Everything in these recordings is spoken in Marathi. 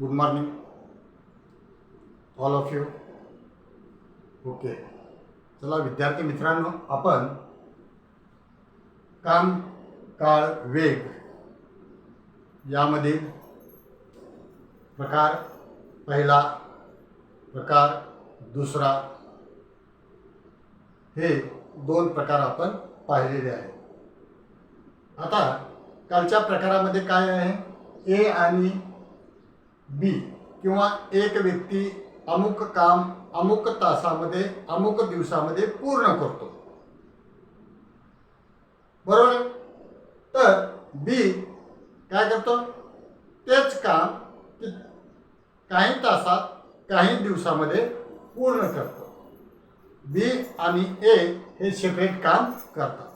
Good morning all of you okay चला विद्यार्थी मित्रांनो आपण काम काळ वेग यामधील प्रकार पहिला प्रकार दुसरा हे दोन प्रकार आपण पाहिलेले आहेत. आता कालच्या प्रकारामध्ये काय आहे? ए आणि बी किंवा एक व्यक्ती अमुक काम अमुक तासामध्ये अमुक दिवसामध्ये पूर्ण करतो. बरोबर? तर बी काय करतो? तेच काम काही तासात काही दिवसामध्ये पूर्ण करतो. बी आणि ए हे सेपरेट काम करतात.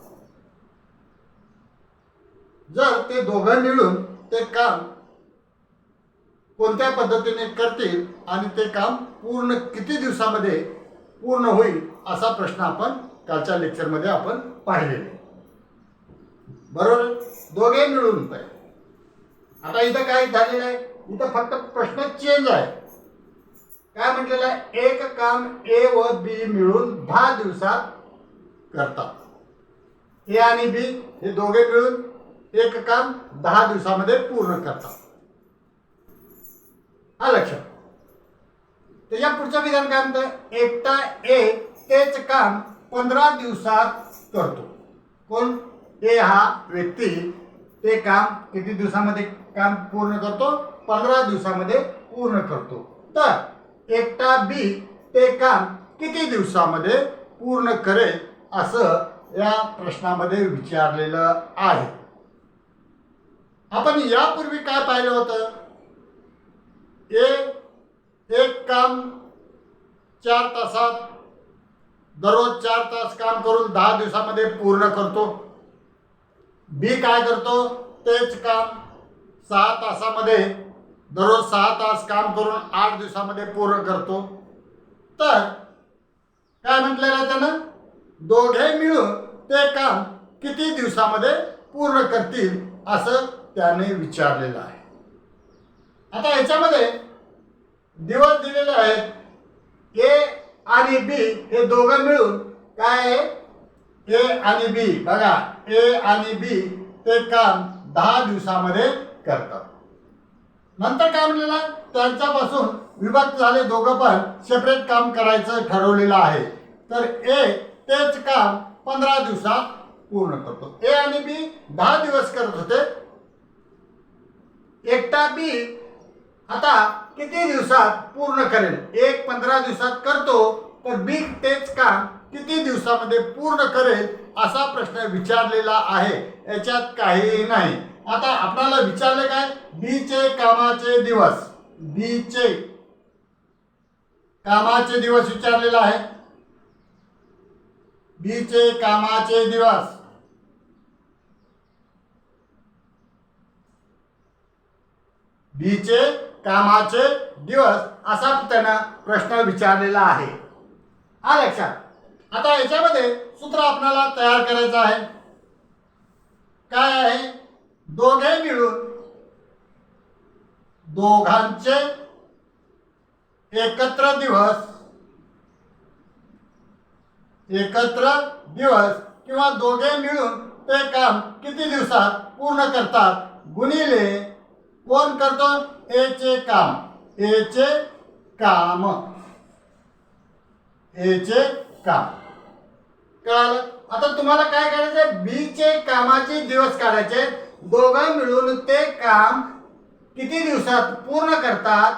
जर ते दोघं मिळून ते काम कोणत्या पद्धतीने करतील आणि ते काम पूर्ण किती दिवसामध्ये पूर्ण होईल असा प्रश्न आपण कालच्या लेक्चरमध्ये आपण पाहिलेले. बरोबर? दोघे मिळून पाहिजे आता इथं काय झालेलं आहे? इथं फक्त प्रश्न चेंज आहे. काय म्हटलेलं आहे? एक काम ए व बी मिळून दहा दिवसात करतात. ए आणि बी हे दोघे मिळून एक काम दहा दिवसामध्ये पूर्ण करतात. हा लक्षात त्याच्या पुढचं विधान काय म्हणतं एकटा एक तेच काम पंधरा दिवसात करतो. कोण? ए हा व्यक्ती ते काम किती दिवसामध्ये काम पूर्ण करतो? पंधरा दिवसामध्ये पूर्ण करतो. तर एकटा बी ते काम किती दिवसामध्ये पूर्ण करेल असं या प्रश्नामध्ये विचारलेलं आहे. आपण यापूर्वी काय पाहिलं होतं? एक एक काम चार तासात दररोज चार तास काम करून दहा दिवसामध्ये पूर्ण करतो. बी काय करतो तेच काम सहा तासामध्ये दररोज सहा तास काम करून आठ दिवसामध्ये पूर्ण करतो. तर काय म्हटलेलं त्यानं? दोघे मिळून ते काम किती दिवसामध्ये पूर्ण करतील असं त्याने विचारलेलं आहे. आता याच्यामध्ये दिवस दिलेले आहेत. ए आणि बी हे दोघं मिळून काय आहे? ए आणि बी. बघा ए आणि बी ते काम दहा दिवसामध्ये करतात. नंतर काय म्हणलेलं आहे? त्यांच्यापासून विभक्त झाले दोघं पण सेपरेट काम करायचं ठरवलेलं आहे. तर ए तेच काम पंधरा दिवसात पूर्ण करतो. ए आणि बी दहा दिवस करत होते. एकटा बी आता किती दिवसात पूर्ण करेल? एक पंधरा दिवसात करतो तर बी तेच काम किती दिवसामध्ये पूर्ण करेल असा प्रश्न विचारलेला आहे. याच्यात काहीही नाही. आता आपल्याला विचारले काय? बीचे कामाचे दिवस. बीचे कामाचे दिवस विचारलेला आहे. बीचे कामाचे दिवस. बीचे कामाचे दिवस असा त्यानं प्रश्न विचारलेला आहे. हा लक्षात. आता याच्यामध्ये सूत्र आपल्याला तयार करायचं आहे. काय आहे? दोघे मिळून दोघांचे एकत्र दिवस एकत्र दिवस किंवा दोघे मिळून ते काम किती दिवसात पूर्ण करतात? गुणिले कोण करतो? ए चे काम. ए चे काम. ए चे काम. कळालं? आता तुम्हाला काय करायचं बी चे कामाचे दिवस काढायचे. दोघं मिळून ते काम किती दिवसात पूर्ण करतात?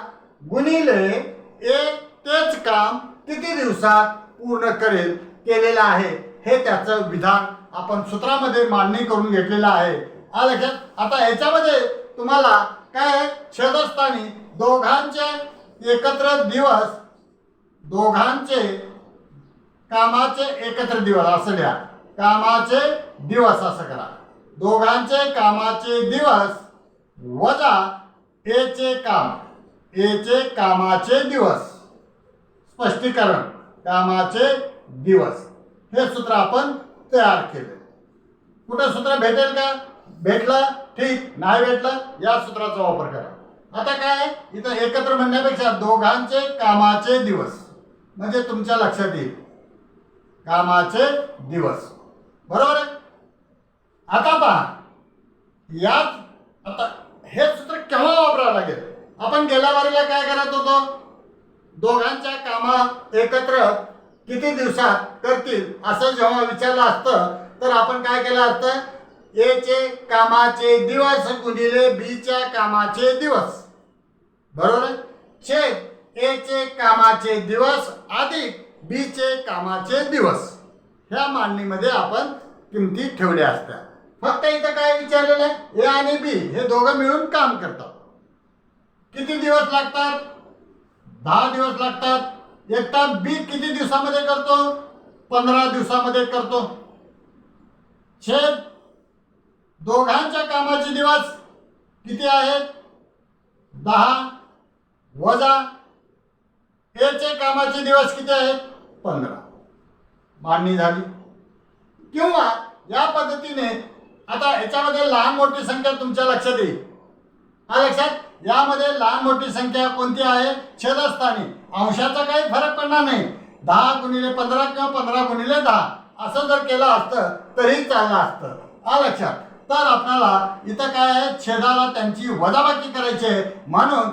गुणिले ए तेच काम किती दिवसात पूर्ण करेल? केलेलं आहे. हे त्याचं विधान आपण सूत्रामध्ये मांडणी करून घेतलेलं आहे. आ लक्षात? आता ह्याच्यामध्ये तुम्हाला काय छेदस्थानी दोघांचे एकत्र दिवस दोघांचे कामाचे एकत्र दिवस असं लिहा. कामाचे दिवस असं करा. दोघांचे कामाचे दिवस वजा एचे काम. एचे कामाचे दिवस. स्पष्टीकरण कामाचे दिवस. हे सूत्र आपण तयार केले. कुठं सूत्र भेटेल का? भेटलं? ठीक नाही भेटलं या सूत्राचा वापर करा. आता काय इथं एकत्र म्हणण्यापेक्षा दोघांचे कामाचे दिवस. म्हणजे तुमच्या लक्षात येईल. कामाचे दिवस. बरोबर आहे? आता पहा. यात आता हे सूत्र केव्हा वापरावं लागेल? आपण गेल्या वारीला काय करत होतो? दोघांच्या कामा एकत्र किती दिवसात करतील असं जेव्हा विचारलं असतं तर आपण काय केलं असतं? ए चे कामाचे दिवस गुणिले बीच्या कामाचे दिवस. बरोबर आहे? छेद ए चे कामाचे दिवस अधिक बीचे कामाचे दिवस. ह्या मांडणीमध्ये आपण किमती ठेवल्या असत्या. फक्त इथं काय विचारलेलं आहे? ए आणि बी हे दोघं मिळून काम करतात. किती दिवस लागतात? दहा दिवस लागतात. एकटा बी किती दिवसामध्ये करतो? पंधरा दिवसामध्ये करतो. छेद दोघांच्या कामाचे दिवस किती आहेत? दहा वजा एचे कामाचे दिवस किती आहेत? पंधरा. मांडणी झाली. किंवा या पद्धतीने आता याच्यामध्ये लहान मोठी संख्या तुमच्या लक्षात येईल. हा लक्षात यामध्ये लहान मोठी संख्या कोणती आहे? छेदस्थानी. अंशाचा काही फरक पडणार नाही. दहा गुणिले पंधरा किंवा पंधरा गुणिले दहा. असं जर केलं असतं तरी चाललं असतं. हा लक्षात. तर आपल्याला इथं काय आहे? छेदाला त्यांची वजाबाकी करायची आहे. म्हणून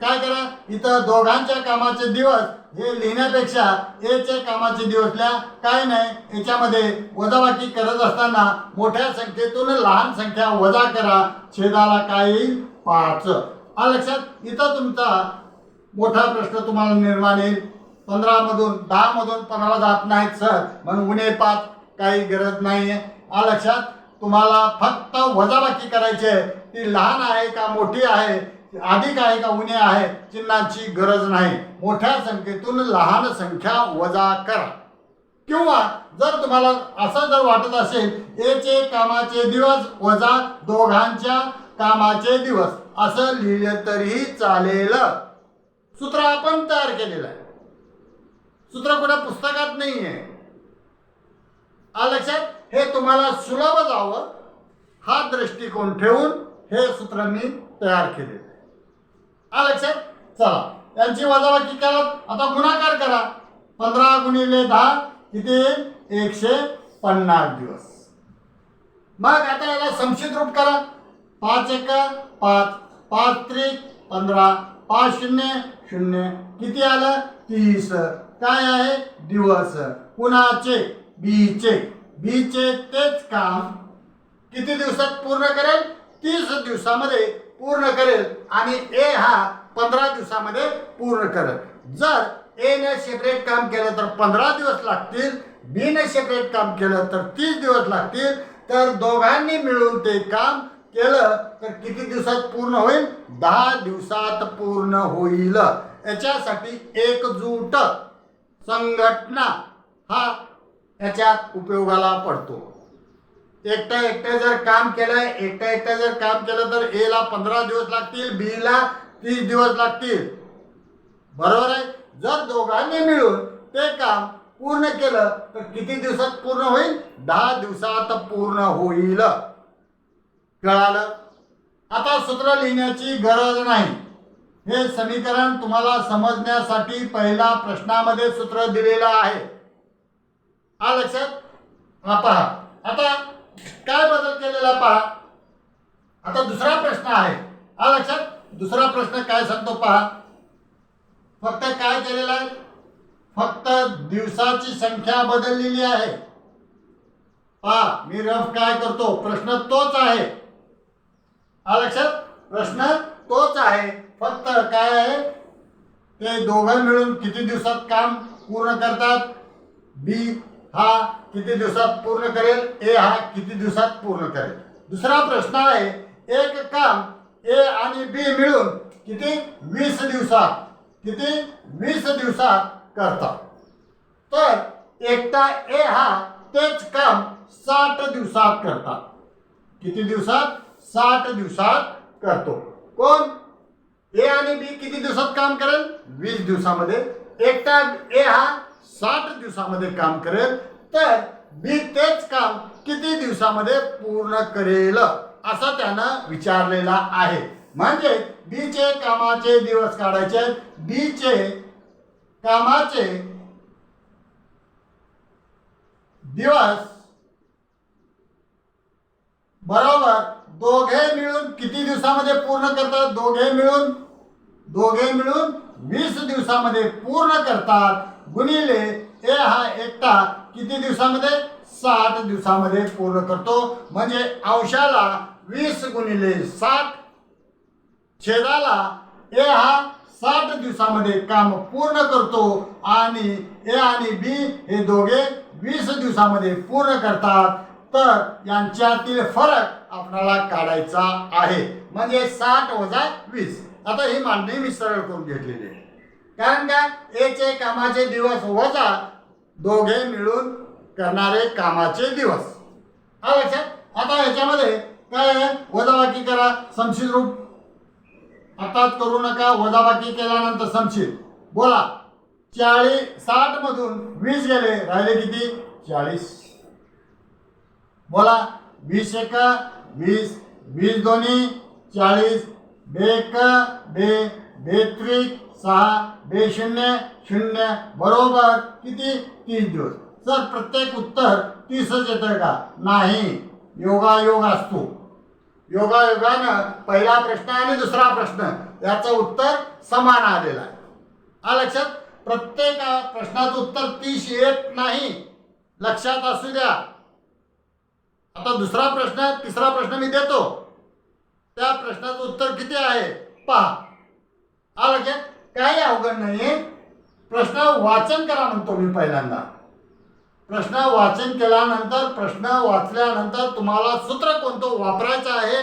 काय करा? इथं दोघांच्या कामाचे दिवस हे लिहिण्यापेक्षा एचे कामाचे दिवस लिहा काय नाही. याच्यामध्ये वजाबाकी करत असताना मोठ्या संख्येतून लहान संख्या वजा करा. छेदाला काय येईल? पाच. हा लक्षात? इथं तुमचा मोठा प्रश्न तुम्हाला निर्माण येईल. पंधरा मधून दहा मधून पंधरा जात नाहीत सर. म्हणून उणे पाच काही गरज नाही आहे हा लक्षात? तुम्हाला फक्त वजाबाकी करायची. आहे ती लहान आहे का मोठी आहे अधिक आहे का उणे आहे चिन्हाची गरज नाही. मोठ्या संख्येतून लहान संख्या वजा करा. किंवा जर तुम्हाला असं जर वाटत असेल एचे कामाचे दिवस वजा दोघांच्या कामाचे दिवस असं लिहिलं तरीही चालेल. सूत्र आपण तयार केलेलं आहे. सूत्र कुठं पुस्तकात नाही आहे आ लक्षात? हे तुम्हाला सुलभ जावं. हा दृष्टिकोन ठेवून हे सूत्र मी तयार केलेलं आहे लक्षात? चला. यांची वजाबाकी करा. आता गुणाकार करा. पंधरा गुणिले दहा किती? एकशे पन्नास दिवस. मग आता याला संक्षिप्त रूप करा. पाच एक पाच पाच त्रिक पंधरा पाच शून्य शून्य. किती आलं? तीस. काय आहे? दिवस. कुणाचे बीचे बीचे तेच काम किती दिवसात पूर्ण करेल? तीस दिवसामध्ये पूर्ण करेल. आणि ए हा पंधरा दिवसामध्ये पूर्ण करेल. जर एने सेपरेट काम केलं तर पंधरा दिवस लागतील. बीने सेपरेट काम केलं तर तीस दिवस लागतील. तर दोघांनी मिळून ते काम केलं तर किती दिवसात पूर्ण होईल? दहा दिवसात पूर्ण होईल. याच्यासाठी एकजूट संघटना हा याच्यात उपयोगाला पडतो. एकटा एकटं जर काम केलं एकटं एकटं जर काम केलं तर ए ला पंधरा दिवस लागतील बी ला तीस दिवस लागतील. बरोबर आहे? जर दोघांनी मिळून ते काम पूर्ण केलं तर किती दिवसात पूर्ण होईल? दहा दिवसात पूर्ण होईल. कळालं? आता सूत्र लिहिण्याची गरज नाही. हे समीकरण तुम्हाला समजण्यासाठी पहिला प्रश्नामध्ये सूत्र दिलेलं आहे. हा लक्षात? हा पहा. आता काय बदल केलेला पहा? आता दुसरा प्रश्न आहे. हा लक्षात? दुसरा प्रश्न काय सांगतो पहा? फक्त काय केलेलं आहे? फक्त दिवसाची संख्या बदललेली आहे. पहा मी रफ काय करतो? प्रश्न तोच आहे. हा लक्षात? प्रश्न तोच आहे. फक्त काय आहे? ते दोघं मिळून किती दिवसात काम पूर्ण करतात? बी हा किती दिवसात पूर्ण करेल? ए हा किती दिवसात पूर्ण करेल? दुसरा प्रश्न आहे, एक काम, ए आणि बी मिळून किती? वीस दिवसात, किती? वीस दिवसात करतात. तर एकटा ए हा तेच काम साठ दिवसात करतात. किती दिवसात? साठ दिवसात करतो. कोण? ए आणि बी किती दिवसात काम करेल? वीस दिवसामध्ये. एकटा ए हा साठ दिवसामध्ये काम करेल तर मी तेच काम किती दिवसामध्ये पूर्ण करेल असं त्यानं विचारलेला आहे. म्हणजे बीचे कामाचे दिवस काढायचे बीचे बी कामाचे दिवस बरोबर दोघे मिळून किती दिवसामध्ये पूर्ण करतात? दोघे मिळून दोघे मिळून वीस दिवसामध्ये पूर्ण करतात. गुणिले ए हा एकटा किती दिवसामध्ये? सात दिवसामध्ये पूर्ण करतो. म्हणजे अंशाला वीस गुणिले सात छेदाला ए हा साठ दिवसामध्ये काम पूर्ण करतो. आणि ए आणि बी हे दोघे वीस दिवसामध्ये पूर्ण करतात. तर यांच्यातील फरक आपल्याला काढायचा आहे. म्हणजे साठ वजा वीस. आता ही मांडणी मी सरळ करून घेतलेली आहे. कारण का? याचे कामाचे दिवस वजा दोघे मिळून करणारे कामाचे दिवस. हा लक्षात? आता याच्यामध्ये काय आहे? वजाबाकी करा समशील रूप. आताच करू नका वजाबाकी केल्यानंतर समशील. बोला. चाळीस साठ मधून वीस गेले राहिले किती? चाळीस. बोला. वीस एक वीस वीस दोन्ही चाळीस एक बे बेत्रिक सहा बे शून्य शून्य बरोबर किती? तीस दिवस सर प्रत्येक उत्तर तीसच येतं का? नाही. योगायोग असतो. योगायोगानं पहिला प्रश्न आणि दुसरा प्रश्न याचं उत्तर समान आलेलं आहे. हा लक्षात? प्रत्येक प्रश्नाचं उत्तर तीस येत नाही. लक्षात असू द्या. आता दुसरा प्रश्न तिसरा प्रश्न मी देतो. त्या प्रश्नाचं उत्तर किती आहे? पहा. आलं लक्षात काही अवघड नाही प्रश्न वाचन करा म्हणतो मी पहिल्यांदा. प्रश्न वाचन केल्यानंतर प्रश्न वाचल्यानंतर तुम्हाला सूत्र कोणतं वापरायचं आहे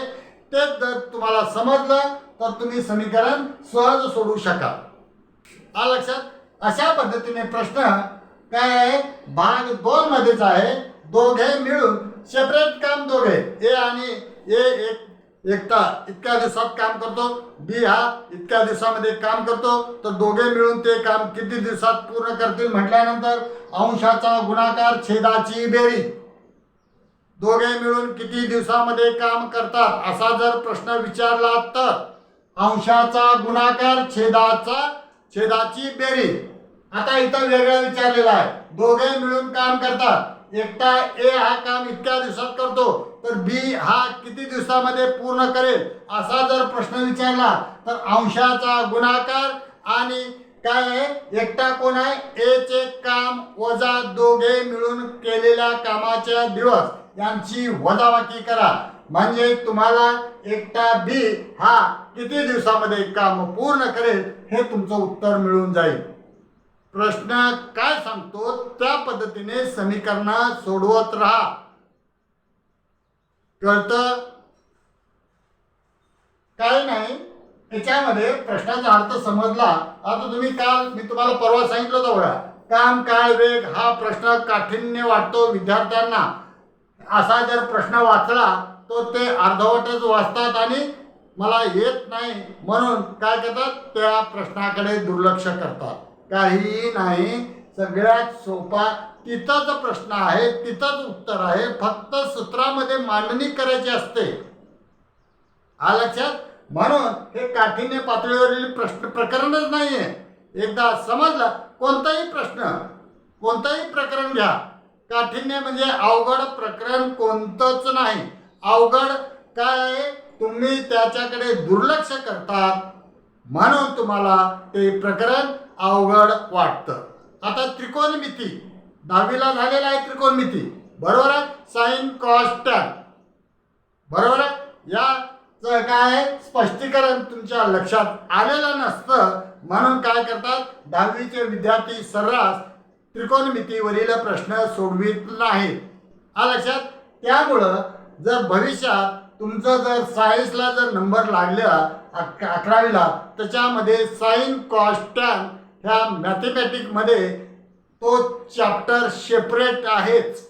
ते जर तुम्हाला समजलं तर तुम्ही समीकरण सहज सोडू शकाल. आ लक्षात? अशा पद्धतीने प्रश्न काय आहे? भाग दोन मध्येच आहे. दोघे मिळून सेपरेट काम दोघे. ए आणि ए एक एकटा इतक्या दिवसात काम करतो. बी हा इतक्या दिवसामध्ये काम करतो. तर दोघे मिळून ते काम किती दिवसात पूर्ण करतील म्हटल्यानंतर अंशाचा गुणाकार छेदाची बेरी दोघे मिळून किती दिवसामध्ये काम करतात असा जर प्रश्न विचारला तर अंशाचा गुणाकार छेदाचा छेदाची बेरी आता इथं वेगळं विचारलेलं आहे. दोघे मिळून काम करतात. एकटा ए हा काम इतक्या दिवसात करतो तर बी हा किती दिवसामध्ये पूर्ण करेल असा जर प्रश्न विचारला तर अंशाचा गुणाकार आणि काय आहे? एकटा कोण आहे? ए चे काम वजा दोघे मिळून केलेल्या कामाच्या दिवस. यांची वजाबाकी करा. म्हणजे तुम्हाला एकटा बी हा किती दिवसामध्ये काम पूर्ण करेल हे तुमचं उत्तर मिळून जाईल. प्रश्न काय सांगतो? त्या पद्धतीने समीकरण सोडवत राहा. कळत? काय नाही. त्याच्यामध्ये प्रश्नाचा अर्थ समजला. आता तुम्ही काल मी तुम्हाला परवा सांगितलं होतं बघा. काम काय वेग? हा प्रश्न काठिण्य वाटतो विद्यार्थ्यांना. असा जर प्रश्न वाचला तो ते अर्धवटच वाचतात आणि मला येत नाही. म्हणून काय करतात? त्या प्रश्नाकडे दुर्लक्ष करतात. काहीही नाही. सगळ्यात सोपा तिथंच प्रश्न आहे तिथंच उत्तर आहे. फक्त सूत्रामध्ये मांडणी करायची असते. हा लक्षात? म्हणून हे काठीण्य पातळीवरील प्रश्न प्रकरणच नाहीये. एकदा समजलं? कोणताही प्रश्न कोणताही प्रकरण घ्या. काठीण्य म्हणजे अवघड प्रकरण कोणतंच नाही. अवघड काय? आहे तुम्ही त्याच्याकडे दुर्लक्ष करतात म्हणून तुम्हाला ते प्रकरण अवघड वाटतं. आता त्रिकोणमिती दहावीला झालेला आहे त्रिकोणमिती बरोबर आहे? साईन कॉस बरोबर आहे? याचं काय आहे? स्पष्टीकरण तुमच्या लक्षात आलेलं नसतं. म्हणून काय करतात? दहावीचे विद्यार्थी सर्रास त्रिकोणमितीवरील प्रश्न सोडवित नाही हा लक्षात? त्यामुळं जर भविष्यात तुमचं जर सायन्सला जर नंबर लागलेला अक अकरावीला त्याच्यामध्ये साईन कॉस ह्या मॅथमॅटिकमध्ये तो चॅप्टर सेपरेट आहेच.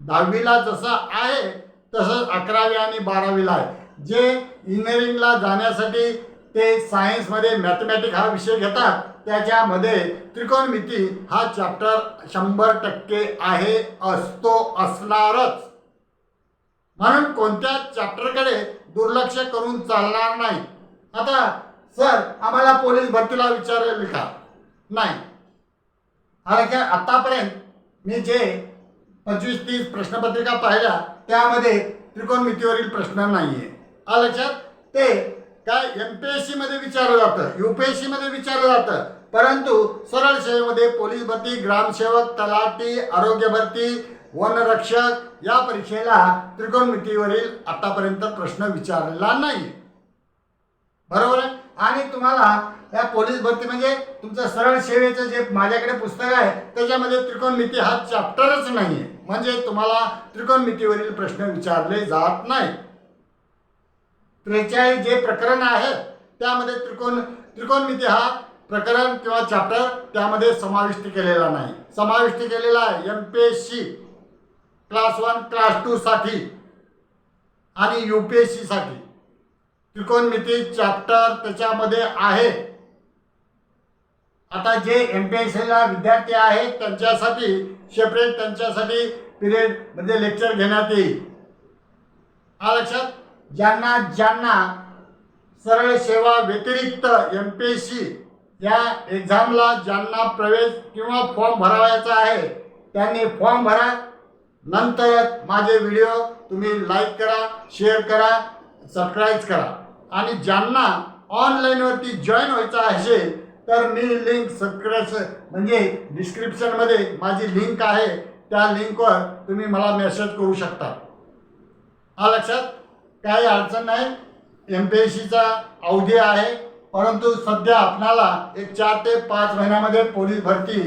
दहावीला जसा आहे तसंच अकरावी आणि बारावीला आहे. जे इंजिनिअरिंगला जाण्यासाठी ते सायन्समध्ये मॅथमॅटिक हा विषय घेतात त्याच्यामध्ये त्रिकोणमिती हा चॅप्टर शंभर टक्के आहे असतो असणारच. म्हणून कोणत्या चॅप्टरकडे दुर्लक्ष करून चालणार नाही. आता सर आम्हाला पोलीस भरतीला विचारेल का? नाही. हा आत्तापर्यंत आतापर्यंत मी जे पंचवीस तीस प्रश्नपत्रिका पाहिल्या त्यामध्ये त्रिकोणमितीवरील प्रश्न नाहीये. हा लक्षात? ते काय एम पी एस सी मध्ये विचारलं जातं यू पी एसमध्ये विचारलं जातं. परंतु सरळ सेवेमध्ये पोलीस भरती ग्रामसेवक तलाठी आरोग्य भरती वनरक्षक या परीक्षेला त्रिकोणमितीवरील आतापर्यंत प्रश्न विचारला नाही. बरोबर आहे? आणि तुम्हाला या पोलीस भरती म्हणजे तुमचं सरळ सेवेचं जे माझ्याकडे पुस्तक आहे त्याच्यामध्ये त्रिकोणमिती हा चॅप्टरच नाही आहे म्हणजे तुम्हाला त्रिकोणमितीवरील प्रश्न विचारले जात नाही. त्रेचाळीस जे प्रकरण आहे त्यामध्ये त्रिकोण त्रिकोणमिती हा प्रकरण किंवा चॅप्टर त्यामध्ये समाविष्ट केलेला नाही. समाविष्ट केलेला आहे M P S C class one class टूसाठी आणि यू पी एस सी साठी. त्रिकोणमिती चॅप्टर त्याच्यामध्ये आहे. आता जे एम पी एस सीला विद्यार्थी आहेत त्यांच्यासाठी सेपरेट त्यांच्यासाठी पिरियड म्हणजे लेक्चर घेण्यात येईल. आ लक्षात? ज्यांना ज्यांना सरळ सेवा व्यतिरिक्त एम पी एस सी या एक्झामला ज्यांना प्रवेश किंवा फॉर्म भरावायचा आहे त्यांनी फॉर्म भरा. नंतर माझे व्हिडिओ तुम्ही लाईक करा शेअर करा सबस्क्राईब करा. आणि ज्यांना ऑनलाईनवरती जॉईन व्हायचं असेल तर मी लिंक सबस्क्राईब म्हणजे डिस्क्रिप्शनमध्ये माझी लिंक आहे. त्या लिंकवर तुम्ही मला मेसेज करू शकता. हा लक्षात? काही अडचण नाही. एम पी एस सीचा अवधी आहे. परंतु सध्या आपणाला एक चार ते पाच महिन्यामध्ये पोलीस भरती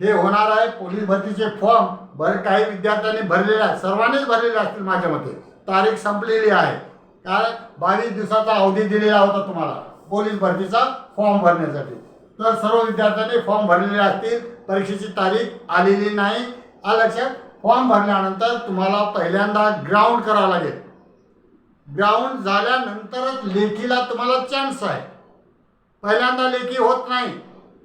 हे होणार आहे. पोलीस भरतीचे फॉर्म भर काही विद्यार्थ्यांनी भरलेले आहेत. सर्वांनीच भरलेले असतील माझ्या मते. तारीख संपलेली आहे. काय? बावीस दिवसाचा अवधी दिलेला होता तुम्हाला. पोलीस भरतीचा फॉर्म भरण्यासाठी. तर सर्व विद्यार्थ्यांनी फॉर्म भरलेले असतील. परीक्षेची तारीख आलेली नाही. आ लक्षात फॉर्म भरल्यानंतर तुम्हाला पहिल्यांदा ग्राउंड करावं लागेल. ग्राउंड झाल्यानंतरच लेखीला तुम्हाला चान्स आहे. पहिल्यांदा लेखी होत नाही.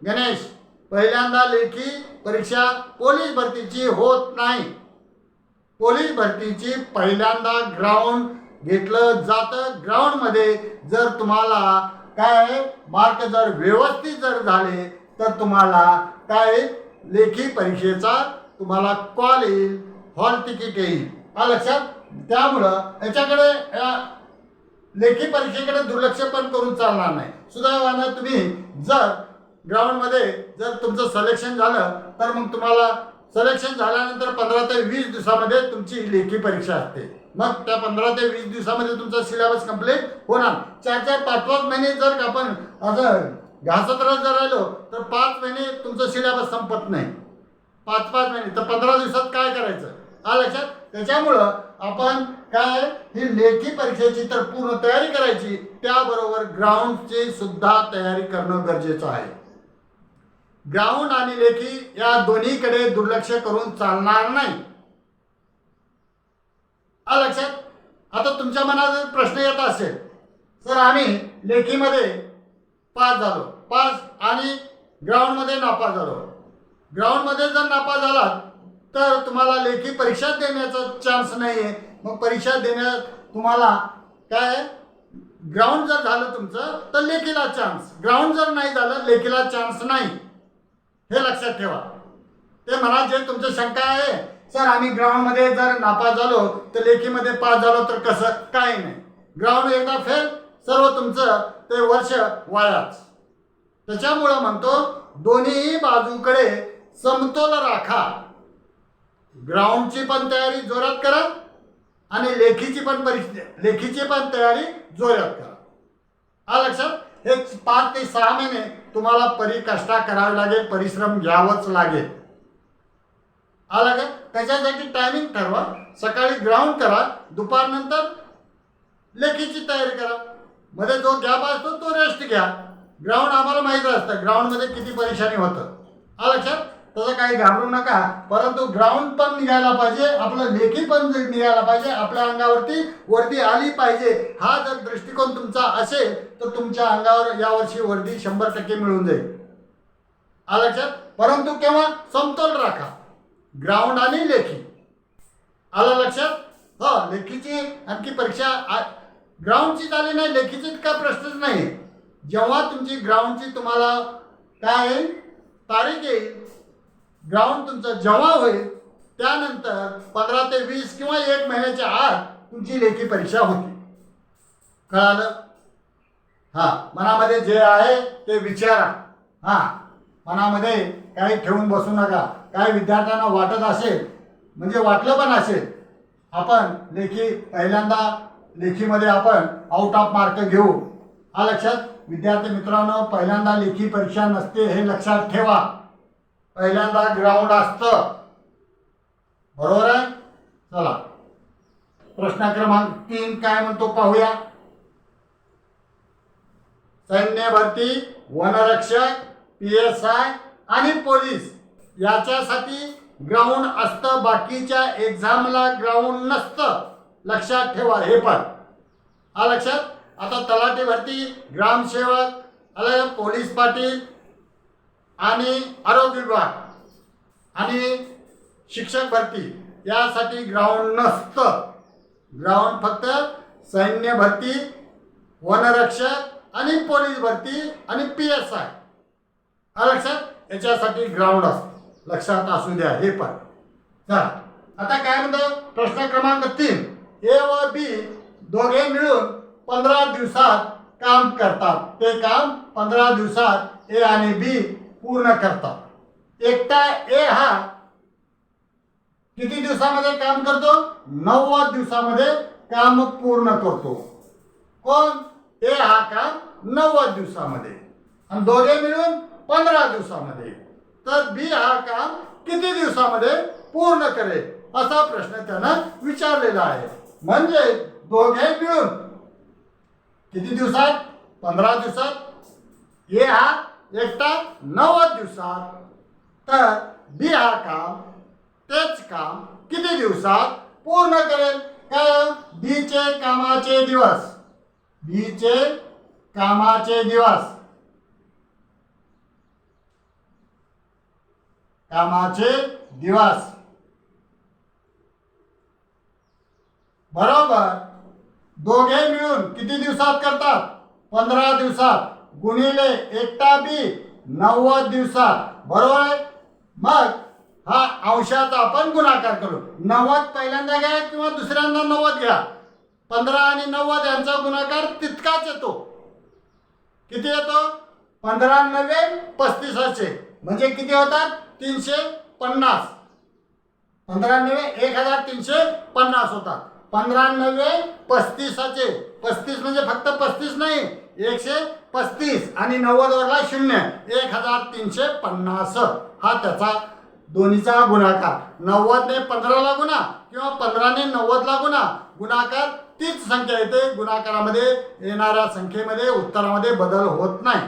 गणेश पहिल्यांदा लेखी परीक्षा पोलीस भरतीची होत नाही. पोलीस भरतीची पहिल्यांदा ग्राउंड घेतलं जातं ग्राउंडमध्ये जर तुम्हाला काय मार्क जर व्यवस्थित जर झाले तर तुम्हाला काय लेखी परीक्षेचा तुम्हाला कॉल येईल हॉल तिकीट येईल. हा लक्षात? त्यामुळं याच्याकडे या लेखी परीक्षेकडे दुर्लक्ष पण करून चालणार नाही. सुदैवानं तुम्ही जर ग्राउंडमध्ये जर तुमचं सलेक्शन झालं तर मग तुम्हाला सलेक्शन झाल्यानंतर पंधरा ते वीस दिवसामध्ये तुमची लेखी परीक्षा असते. मग त्या पंधरा ते वीस दिवसामध्ये तुमचा सिलेबस कंप्लीट होणार. चार चार पाच पाच महिने जर का आपण असं घासत राहत जर राहिलो तर पाच महिने तुमचं सिलेबस संपत नाही. पाच पाच महिने. तर पंधरा दिवसात काय करायचं? हा लक्षात? त्याच्यामुळं आपण काय ही लेखी परीक्षेची तर पूर्ण तयारी करायची. त्याबरोबर ग्राउंडची सुद्धा तयारी करणं गरजेचं आहे. ग्राउंड आणि लेखी या दोन्हीकडे दुर्लक्ष करून चालणार नाही. हा लक्षात? आता तुमच्या मनात जर प्रश्न येत असेल. सर आम्ही लेखीमध्ये पास झालो. पास आणि ग्राउंडमध्ये नापास झालो. ग्राउंडमध्ये जर नापास झालात तर तुम्हाला लेखी परीक्षा देण्याचा चान्स नाही आहे मग परीक्षा देण्यात तुम्हाला काय? ग्राउंड जर झालं तुमचं तर लेखीला चान्स ग्राउंड जर नाही झालं लेखीला चान्स नाही. हे लक्षात ठेवा. ते म्हणा जे तुमचं शंका आहे सर आम्ही ग्राउंडमध्ये जर नापास झालो तर लेखीमध्ये पास झालो तर कसं? काय नाही. ग्राउंड एकदा फेल सर्व तुमचं ते वर्ष वायाच. त्याच्यामुळं म्हणतो दोन्ही बाजूकडे समतोल राखा. ग्राउंडची पण तयारी जोरात करा आणि लेखीची पण परीक्षा लेखीची पण तयारी जोरात करा. हा लक्षात? हे पाच ते सहा महिने तुम्हाला परिकष्टा करावे लागेल परिश्रम घ्यावंच लागेल. आला का? त्याच्यासाठी टायमिंग ठरवा. सकाळी ग्राउंड करा. दुपारनंतर लेखीची तयारी करा. मध्ये जो गॅप असतो तो रेस्ट घ्या. ग्राउंड आम्हाला माहीत असतं. ग्राउंडमध्ये किती परेशानी होतं. हा लक्षात? तसं काही घाबरू नका. परंतु ग्राउंड पण निघायला पाहिजे. आपलं लेखी पण निघायला पाहिजे आपल्या अंगावरती वर्दी आली पाहिजे हा जर दृष्टिकोन तुमचा असेल तर तुमच्या अंगावर यावर्षी वर्दी शंभर टक्के मिळून जाईल. आलक्षात लक्षात? परंतु केव्हा? समतोल राखा. ग्राउंड आणि लेखी. आलं लक्षात? हो लेखीची आणखी परीक्षा आ- ग्राउंडची झाली नाही लेखीची काय प्रश्नच नाही जेव्हा तुमची ग्राउंडची तुम्हाला काय येईल? तारीख येईल. ग्राउंड तुमचं जेव्हा होईल त्यानंतर पंधरा ते वीस किंवा एक महिन्याच्या आत तुमची लेखी परीक्षा होती. कळालं? हां मनामध्ये जे आहे ते विचारा. हां मनामध्ये काही ठेवून बसू नका. काही विद्यार्थ्यांना वाटत असेल म्हणजे वाटलं पण असेल आपण लेखी पहिल्यांदा लेखीमध्ये आपण आउट ऑफ मार्क घेऊ. हा लक्षात विद्यार्थी मित्रांनो पहिल्यांदा लेखी परीक्षा नसते हे लक्षात ठेवा. पहिल्यांदा ग्राउंड असतं. बरोबर आहे? चला. प्रश्न क्रमांक तीन काय म्हणतो पाहूया? सैन्य भरती वनरक्षक पी एस आय आणि पोलीस. याच्यासाठी ग्राउंड असतं बाकीच्या एक्झामला ग्राउंड नसतं. लक्षात ठेवा हे पण. हा लक्षात? आता तलाठी भरती ग्रामसेवक आलं पोलीस पाटील आणि आरोग्य विभाग आणि शिक्षक भरती. यासाठी ग्राउंड नसतं. ग्राउंड फक्त सैन्य भरती वनरक्षक आणि पोलीस भरती आणि पी एस आय हा लक्षात? याच्यासाठी ग्राउंड असतं. लक्षात असू द्या हे पण. चला आता काय म्हणतो? प्रश्न क्रमांक तीन. ए व बी दोघे मिळून पंधरा दिवसात काम करतात. ते काम पंधरा दिवसात ए आणि बी पूर्ण करतात. एकटा ए हा किती दिवसामध्ये काम करतो? नव्वद दिवसामध्ये काम पूर्ण करतो. कोण? ए हा काम नव्वद दिवसामध्ये. आणि दोघे मिळून पंधरा दिवसामध्ये. तर बी हा काम किती दिवसामध्ये पूर्ण करेल असा प्रश्न त्यानं विचारलेला आहे. म्हणजे दोघे मिळून किती दिवसात? पंधरा दिवसात. ए हा एकटा नव्वद दिवसात. तर बी हा काम तेच काम किती दिवसात पूर्ण करेल काय बीचे कामाचे दिवस. बीचे कामाचे दिवस. कामाचे दिवस. बरोबर. दोघे मिळून किती दिवसात करतात? पंधरा दिवसात. गुणिले एकटा बी नव्वद दिवसात. बरोबर आहे? मग हा अंशाचा आपण गुणाकार करू. नव्वद पहिल्यांदा घ्या किंवा दुसऱ्यांदा नव्वद घ्या. पंधरा आणि नव्वद यांचा गुणाकार तितकाच येतो. किती येतो? पंधरा नव्वे पस्तीसाचे म्हणजे किती होतात? तीनशे पन्नास. पंधरानवे एक हजार तीनशे पन्नास होतात. पंधरानवे पस्तीसाचे. पस्तीस म्हणजे फक्त पस्तीस नाही एकशे पस्तीस आणि नव्वद वरला शून्य. एक हजार तीनशे पन्नास. हा त्याचा दोन्हीचा गुणाकार. नव्वदने पंधराला गुणा किंवा पंधराने नव्वदला गुणा. गुणाकार तीच संख्या येते. गुणाकारामध्ये येणाऱ्या संख्येमध्ये उत्तरामध्ये बदल होत नाही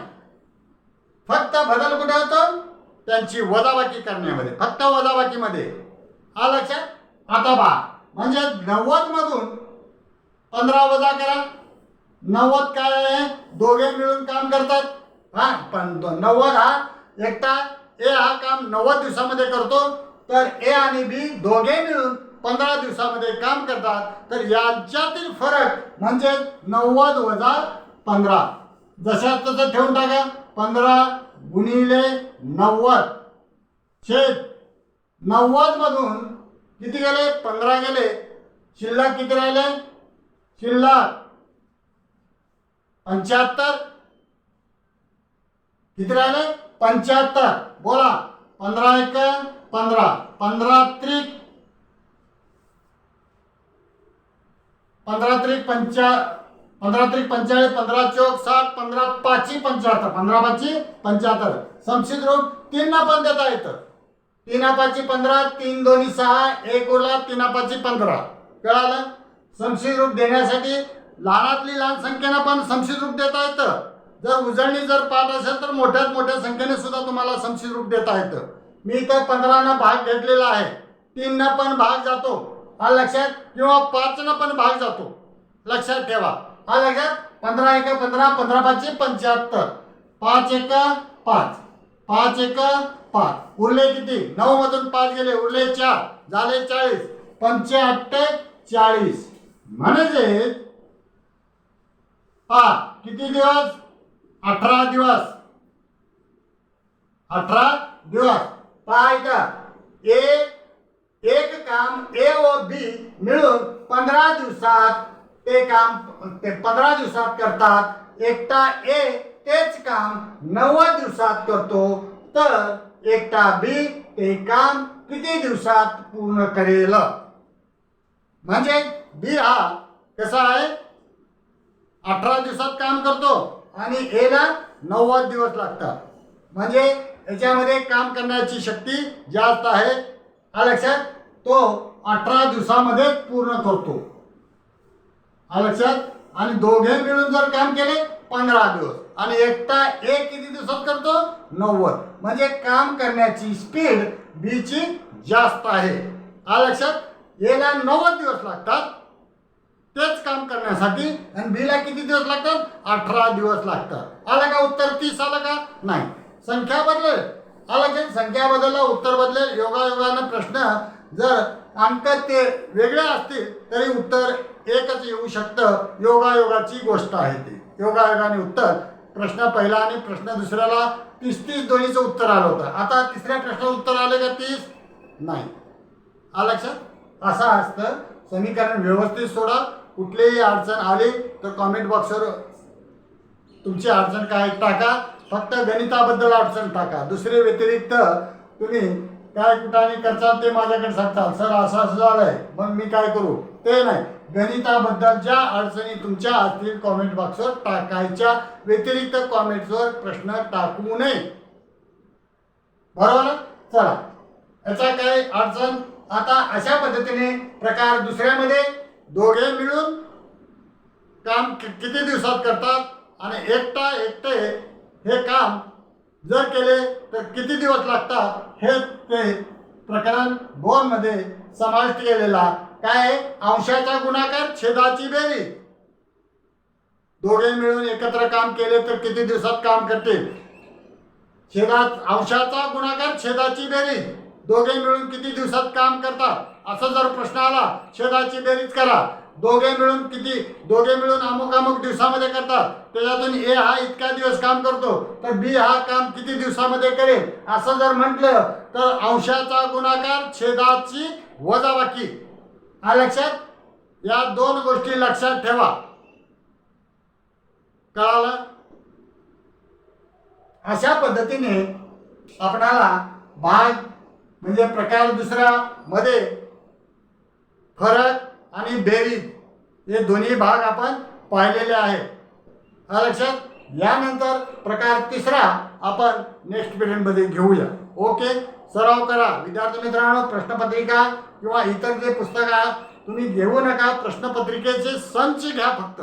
फक्त बदल कुठे होतो त्यांची वजाबाकी करण्यामध्ये फक्त वजाबाकीमध्ये. हा लक्षात? आता बा म्हणजे नव्वदमधून पंधरा वजा करा. नव्वद काय आहे? दोघे मिळून काम करतात. हा पण नव्वद हा एकटा ए हा काम नव्वद दिवसामध्ये करतो. तर ए आणि बी दोघे मिळून पंधरा दिवसामध्ये काम करतात. तर यांच्यातील फरक म्हणजे नव्वद वजा पंधरा. जशा तसं ठेवून टाका पंधरा गुणिले नव्वद. छेद. नव्वद मधून किती गेले? पंधरा गेले. शिल्लक किती राहिले? शिल्लक. पंच्याहत्तर. किती राहिले? पंच्याहत्तर. बोला. पंधरा एक पंधरा. पंधरा त्रिक. पंधरा त्रिक पंचा पंधरा त्रिक पंचेचाळीस पंधरा चौक साठ पंधरा पाचशे पंच्याहत्तर. पंधरा पाचशे पंच्याहत्तर. संक्षिप्त रूप तीनना पण देता येतं. तीन पाचशे पंधरा तीन दोन्ही सहा एक उरला तीन पाचशे पंधरा. कळालं? संक्षिप्त रूप देण्यासाठी लहानातली लहान संख्येनं पण संक्षिप्त रूप देता येतं. जर उजळणी जर पाहत असेल तर मोठ्यात मोठ्या संख्येने सुद्धा तुम्हाला संक्षिप्त रूप देता येतं. मी इथं पंधरानं भाग घेतलेला आहे. तीननं पण भाग जातो. हा लक्षात किंवा पाचनं पण भाग जातो. लक्षात ठेवा. हा लक्षात? पंधरा एक पंधरा पंधरा पाचशे पंच्याहत्तर. पाच एक पाच. पाच एक पाच. उरले किती? नऊ मधून पाच गेले. उरले चार. झाले चाळीस. पंच्याहत्तर चाळीस. म्हणजे पहा किती दिवस? अठरा दिवस. अठरा दिवस. पहा इथं. ए एक काम ए व बी मिळून पंधरा दिवसात ते काम ते पंधरा दिवसात करतात. एकटा ए तेच काम नव्वद दिवसात करतो. तर एकटा बी ते काम किती दिवसात पूर्ण करेल? म्हणजे बी हा कसा आहे? अठरा दिवसात काम करतो आणि एला नव्वद दिवस लागतात. म्हणजे याच्यामध्ये काम करण्याची शक्ती जास्त आहे. हा लक्षात तो अठरा दिवसामध्ये पूर्ण करतो. लक्षात आणि दोघे मिळून जर काम केले पंधरा दिवस. आणि एकटा एक किती दिवसात करतो? नव्वद. म्हणजे काम करण्याची स्पीड बीची जास्त आहे. हा लक्षात एला नव्वद दिवस लागतात. तेच काम करण्यासाठी आणि बीला किती दिवस लागतात? अठरा दिवस लागतात. आलं का उत्तर तीस? आलं का? नाही. संख्या बदलेल. आलं की संख्या बदलला उत्तर बदलेल. योगायोगानं प्रश्न जर अंक ते वेगळे असतील तरी उत्तर एकच येऊ शकतं. योगायोगाची गोष्ट आहे ती. योगायोगाने उत्तर. प्रश्न पहिला आणि प्रश्न दुसऱ्याला तीस तीस दोन्हीचं उत्तर आलं होतं. आता तिसऱ्या प्रश्नाचं उत्तर आले का तीस? नाही. आ लक्षात? असं असतं. समीकरण व्यवस्थित सोडा. कुठलीही अडचण आली तर कॉमेंट बॉक्सवर तुमची अडचण काय टाका. फक्त गणिताबद्दल अडचण टाका. दुसरे व्यतिरिक्त तुम्ही काय कुठाने करचाल ते माझ्याकडे सांगताल सर असं असं झालंय. मग मी काय करू? ते नाही. गणिताबद्दलच्या अडचणी तुमच्या असतील कॉमेंट बॉक्सवर टाकायच्या व्यतिरिक्त कॉमेंट्सवर प्रश्न टाकू नये. बरोबर? चला. याचा काय अडचण आता अशा पद्धतीने प्रकार दुसऱ्यामध्ये दोघे मिळून काम किती दिवसात करतात? आणि एकटा एकटे हे काम जर केले तर किती दिवस लागतात? हे ते प्रकरण दोनमध्ये समाविष्ट केलेला काय? अंशाचा गुणाकार छेदाची बेरीज दोघे मिळून एकत्र काम केले तर किती दिवसात काम करतील? छेदात अंशाचा गुणाकार छेदाची बेरीज दोघे मिळून किती दिवसात काम करतात? असं जर प्रश्न आला छेदाची बेरीज करा. दोघे मिळून किती? दोघे मिळून अमुक अमुक दिवसामध्ये करतात. त्याच्यातून ए हा इतका दिवस काम करतो तर बी हा काम किती दिवसामध्ये करेल? असं जर म्हटलं तर अंशाचा गुणाकार छेदाची वजाबाकी. हा लक्षात? या दोन गोष्टी लक्षात ठेवा. कळालं? अशा पद्धतीने आपणाला भाग म्हणजे प्रकार दुसऱ्यामध्ये मध्ये फरक आणि बेरीज हे दोन्ही भाग आपण पाहिलेले आहेत. लक्षात? यानंतर प्रकार तिसरा आपण नेक्स्ट पिरियडमध्ये घेऊया. ओके सराव करा. विद्यार्थी मित्रांनो प्रश्नपत्रिका किंवा इतर जे पुस्तक तुम्ही घेऊ नका. प्रश्नपत्रिकेचे संच घ्या फक्त.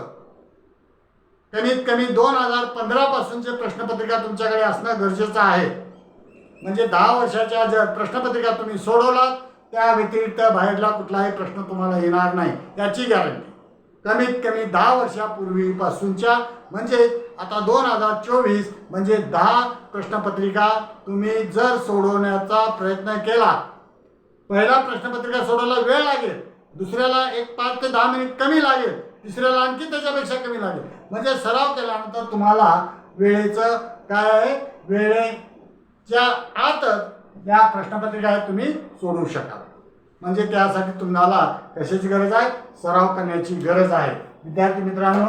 कमीत कमी दोन हजार पंधरापासूनचे प्रश्नपत्रिका तुमच्याकडे असणं गरजेचं आहे. म्हणजे दहा वर्षाच्या जर प्रश्नपत्रिका तुम्ही सोडवलात त्या व्यतिरिक्त बाहेरला कुठलाही प्रश्न तुम्हाला येणार नाही याची गॅरंटी. कमीत कमी दहा वर्षापूर्वीपासूनच्या म्हणजे आता दोन हजार चोवीस म्हणजे दहा प्रश्नपत्रिका तुम्ही जर सोडवण्याचा प्रयत्न केला पहिला प्रश्नपत्रिका सोडवायला वेळ लागेल दुसऱ्याला एक पाच ते दहा मिनिट कमी लागेल तिसऱ्याला आणखी त्याच्यापेक्षा कमी लागेल. म्हणजे सराव केल्यानंतर तुम्हाला वेळेचं काय आहे? वेळेच्या आतच या प्रश्नपत्रिका तुम्ही सोडवू शकाल. म्हणजे त्यासाठी तुम्हाला कशाची गरज आहे? सराव करण्याची गरज आहे. विद्यार्थी मित्रांनो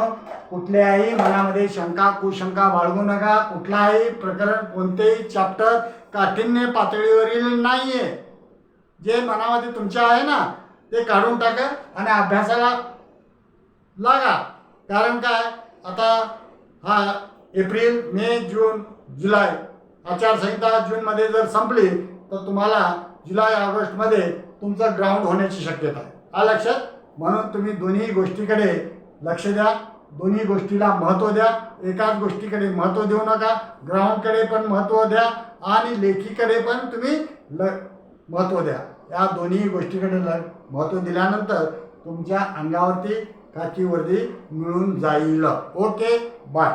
कुठल्याही मनामध्ये शंका कुशंका बाळगू नका. कुठलाही प्रकरण कोणतेही चॅप्टर काठिण्य पातळीवरील नाही आहे जे मनामध्ये तुमच्या आहे ना ते काढून टाका आणि अभ्यासाला लागा. कारण काय? आता हा एप्रिल मे जून जुलै आचारसंहिता जूनमध्ये जर संपली तर तुम्हाला जुलै ऑगस्टमध्ये तुमचं ग्राउंड होण्याची शक्यता आहे. हा लक्षात? म्हणून तुम्ही दोन्ही गोष्टीकडे लक्ष द्या. दोन्ही गोष्टीला महत्त्व द्या. एकाच गोष्टीकडे महत्त्व देऊ नका. ग्राउंडकडे पण महत्त्व द्या आणि लेखीकडे पण तुम्ही ल महत्त्व द्या. या दोन्ही गोष्टीकडे ल महत्त्व दिल्यानंतर तुमच्या अंगावरती खाकी वर्दी मिळून जाईल. Okay bye.